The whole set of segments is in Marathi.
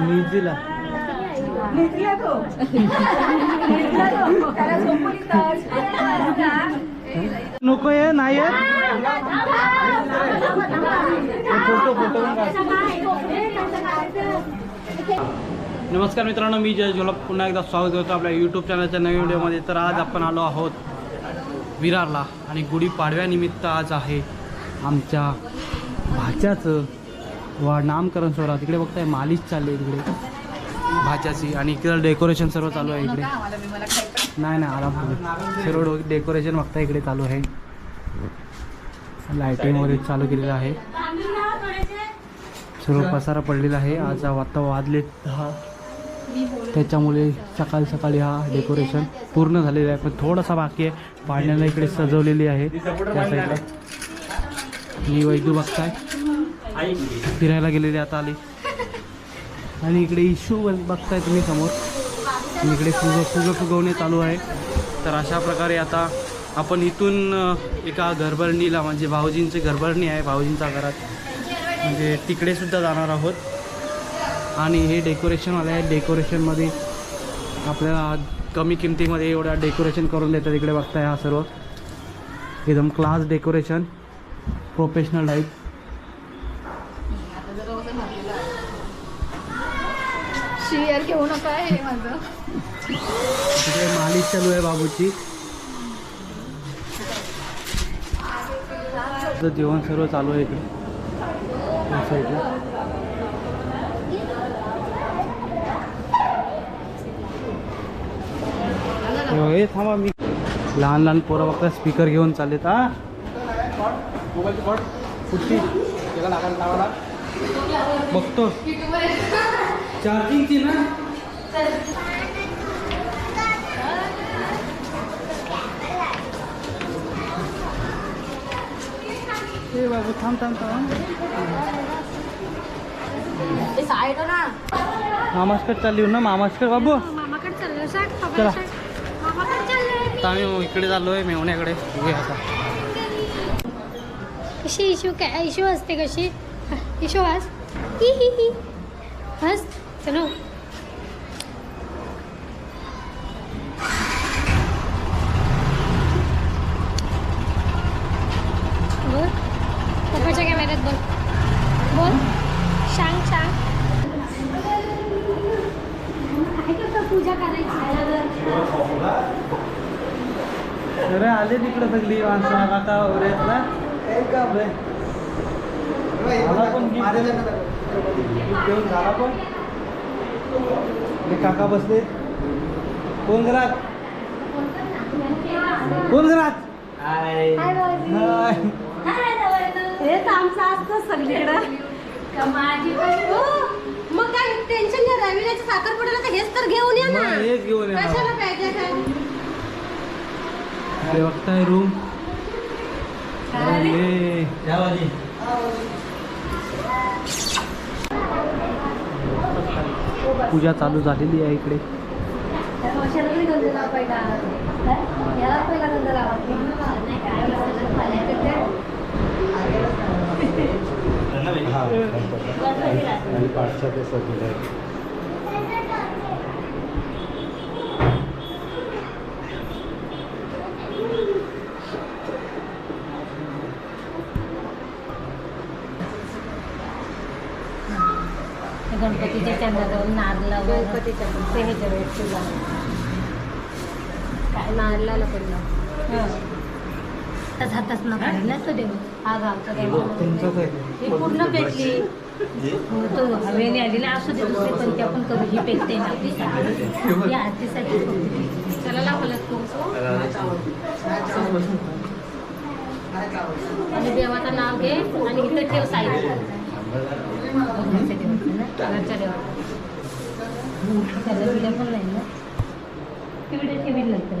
निधीला निघला तो. त्याला झोपून. नको आहे नाही आहे फोटो फोटो नमस्कार मित्रांनो मी जय झोलप. पुन्हा एकदा स्वागत करतो आपल्या यूट्यूब चॅनलच्या नवीन व्हिडिओमध्ये तर आज आपण आलो आहोत विरारला आणि गुढीपाडव्यानिमित्त आज आहे आमच्या भाच्याचं वा नामकरण सोहळा. तिकडे बघताय मालिश चालली आहे तिकडे. भाच्याची आणि इकडे डेकोरेशन सर्व चालू आहे इकडे. नाही नाही आराम सर्व डेकोरेशन बघता इकडे चालू आहे. लायटिंग वगैरे चालू केलेलं आहे. सर्व पसारा पडलेला आहे. आज आता वाजले दहा त्याच्यामुळे सकाळी सकाळी हा डेकोरेशन पूर्ण झालेला आहे. पण थोडासा बाकी आहे. पाण्याला इकडे सजवलेली आहे. त्या साईडला मी वैद्यू बघताय. फिरायला गेलेली आता आली. आणि इकडे इशू बघताय तुम्ही समोर. इकडे फुग फुगं फुगवणे चालू आहे. तर अशा प्रकारे आता आपण इथून एका घरभरणीला म्हणजे भाऊजींची घरभरणी आहे भाऊजींच्या घरात. म्हणजे तिकडेसुद्धा जाणार आहोत. आणि हे डेकोरेशनवाले आहे डेकोरेशनमध्ये आपल्याला कमी किमतीमध्ये एवढा डेकोरेशन करून देतात. इकडे बघताय हा सर्व. एकदम class decoration professional type share घेऊ नका हे माझं. तिकडे मालिश चालू आहे बाबूची. जेवण सर्व चालू आहे इकडे. या साईडला हे थांबा मी. लहान लहान पोरं बघता स्पीकर घेऊन चाललेत हा. कुठली बघतो. चार्जिंगची ना? बाबू थांब थांब थांब. मामासकड चालली हो ना मामासकड बाबू? मामाकडे चाललं सांग चला. आम्ही इकडे चाललो आहे मेवण्याकडे. बघूया आता. कशी इशू काय इशू असते कशी? इशू हस ही ही ही. हस चलो. बोल. पप्पाच्या कॅमेऱ्यात बोल. बोल. सांग सांग काय करतो पूजा करायची? अरे आले तिकडे सगळी माणसं काका झाला पण हे काका बसले कोण घरात कोण घरात हाय भाऊजी. हाय. हेच आमचं असतं सगळीकडं हो. मग काय टेन्शन साखरपुड्याला तर हेच तर घेऊन या ना हेच घेऊन. कशाला पाहिजे काय अरे बघताय रूम अरे पूजा चालू झालेली आहे इकडे. कशाला तरी गंध लावा पहिला काय? याला पहिला गंध लावा नाही काय बोलायचं, पाण्याचं गणपतीच्या चंद्राजवळ नाग लावून गणपतीच्या ते ह्याच्यावर तुला काय नारळाला पडलं तस हाताच न काढेल ना तो देव. हा गावचा देव ही पूर्ण पेटली. हो, तो हवेने आली ना असू दे दुसरी पण ती आपण करू. ही पेटते ना आपलीसाठी ही आरतीसाठी चला लावलं तू. आणि देवाचं नाव घे आणि इथं ठेव साईड घरच्या देवाचं पण नाही ना ठेवी नंतर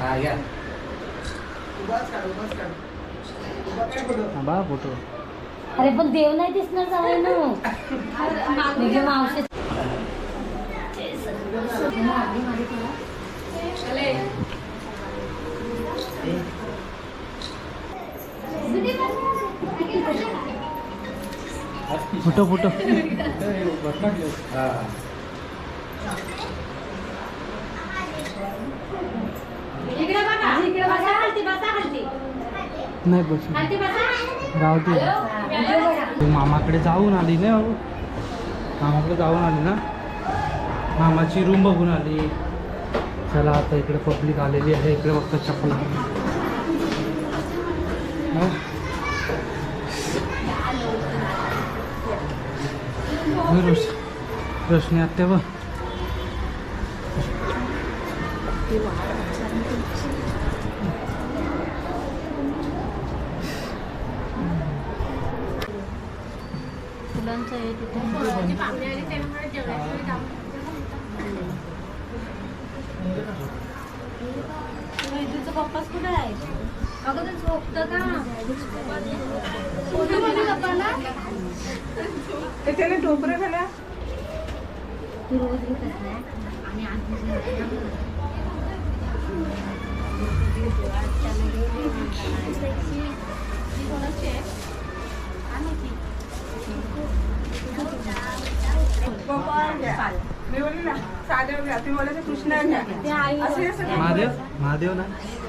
हा घ्या बा फोटो. अरे पण देव नाही दिसणार जावं ना म्हणजे मावशी. Photo photo. हा इकडे बघा इकडे बसा हलती बसा हलती नाही बस. हलती बसा. राहू दे. तू मामाकडे जाऊन आली ना बाबू मामाकडे जाऊन आली ना. मामाची रूम बघून आली. चला आता इकडे पब्लिक आलेली आहे. इकडे बघता चपला हा? रोशनी आत्या बघ. अगं तू झोपतं का? फोटो बघू पप्पाला त्याने टोपरे झाल्या तू रोज घेत असते आणि गोपाळ घ्या मी बोलली ना साधे घ्या. तुम्ही बोलायचं कृष्णा घ्या. असे सगळे महादेव?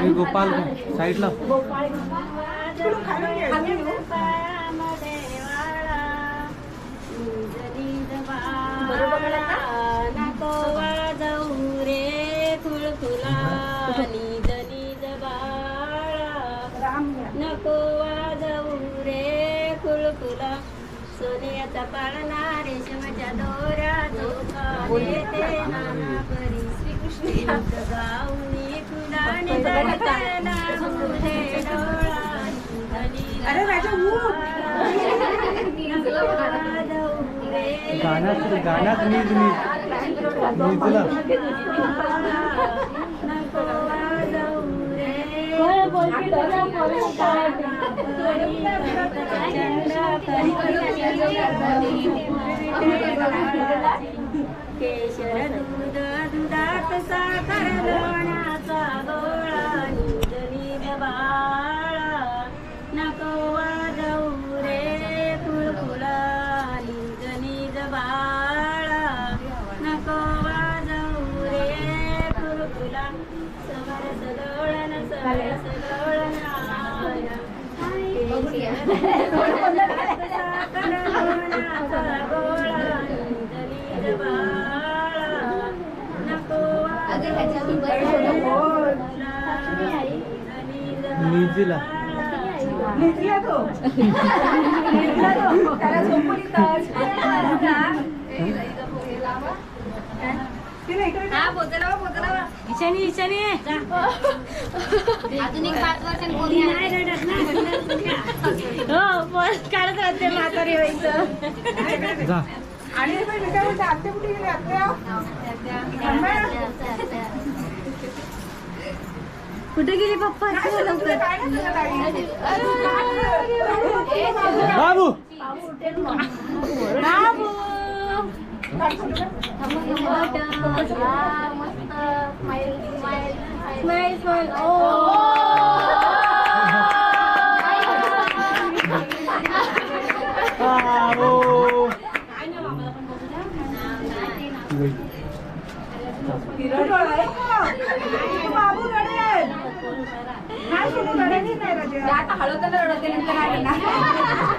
मी गोपाल साईडला. नको वाजवू रे बाळा रे कुळकुला सोन्याचा पाळणा अरे राजा गाण्यात गाण्यात नीज नीज नीजला केशर नीजला. निजला तो. निजला तो. त्याला झोपून इथंच. तिला इकडे हा बोतला ईशानी ईशानी अजून एक पाच वर्षांनी कोणी नाही रडत ना हो बस काढत राहते म्हातारी व्हायचं जा आणि हे पण काय म्हणते आत्या कुठे गेली आत्या कुठे गेली पप्पा? काय नाही ताई? बाबू बाबू स्माईल स्माईल ओ किरण रडाय का? तू बाबू रडेल. नाही सोनू रडायची नाही रडे. आता हळूताना रडते नंतर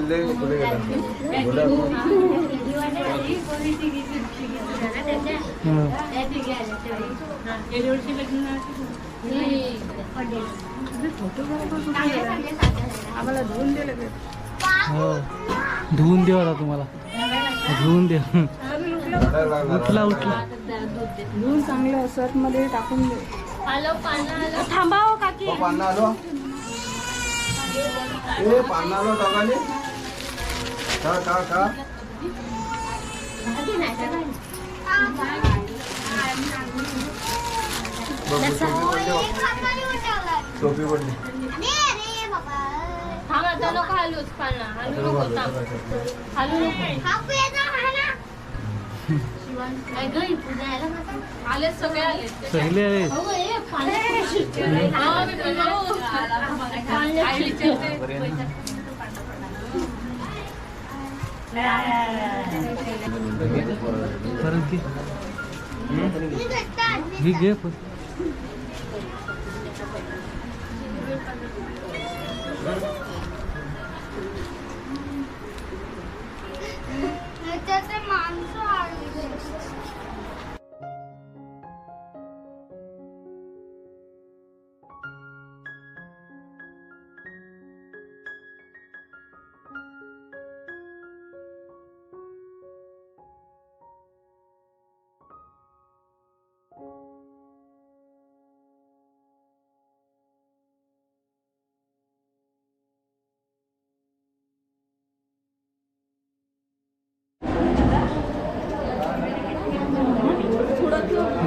दे कुठे गेला हं. आम्हाला धुवून. हो आता तुम्हाला धुवून दे उठला उठला धुवून चांगलं सर्फमध्ये टाकून दे थांबा हो काकी हो, पान्ना आलो ए पान्ना आलो टोकाले का का का बघ, टोपी पडली बघ. थांब आता नको हलूच पाना हलू सर्व नको बाजूला थांब टाकायचं. हलू नको आले सगळे आले. सगळे आहेत हो, ए, पाणी. हा, मी पण जाऊ.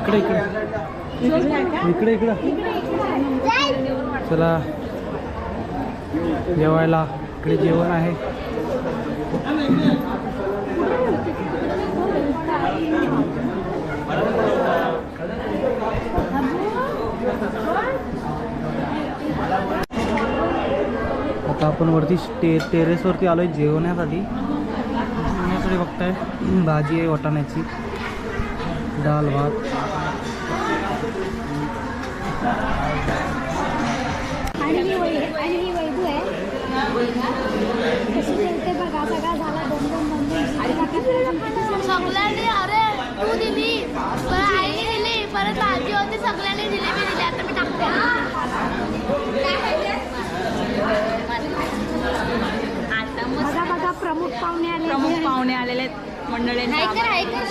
इकडे इकडे. इकडे इकडे. चला. जेवायला. इकडे जेवण आहे. आता आपण वरती टे टेरेसवरती आलो आहे जेवण्यासाठी. जेवण्यासाठी बघताय. भाजी आहे वाटाण्याची. डाल भात। आणि ही वै आणि ही वैभू आहे. कशी खेळते बघा सगळा झाला दोन दोन दोन दोन सगळ्यांनी अरे तू दिली. परत आईने दिली. परत भाजी होती सगळ्यांनी दिली मी दिली. आता मी टाकते. बघा बघा प्रमुख पाहुणे आले प्रमुख पाहुणे आलेले आहेत मंडळी ऐकर ऐकर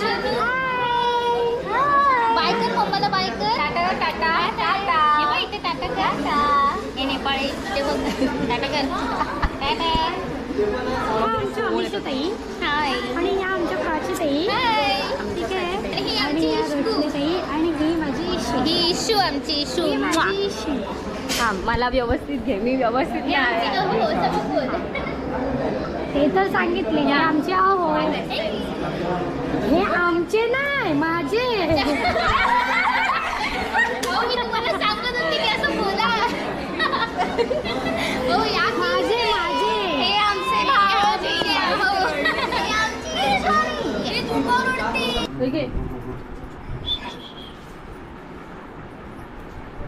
बाय कर पप्पाला बाय कर. टाटा टाटा टाटा. इथे टाटा टाटा. हे नेपाळी ते बघ. टाटा कर. टाटा. आमच्या हाय. आणि आमच्या हाय. ठीक आहे. ही आणि आमची या इशू. रोशनीताई आणि ही माझी इशू. ही इशू आमची इशू. माझी इशू. हा मला व्यवस्थित घे मी व्यवस्थित हे हो ते तर सांगितले हे आमचे आहो हे. आमचे नाही माझे. हो हो. माझे माझे हे आमचे भाऊ हो. हे आमची सॉरी हे तू कोण उडते ठीक आहे असं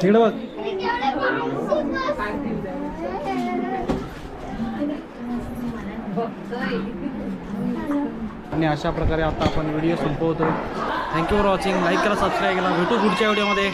तिकडे बघ आणि अशा प्रकारे आता आपण व्हिडिओ संपवतो thank you for watching like करा सबस्क्राईब करा. भेटू पुढच्या व्हिडिओमध्ये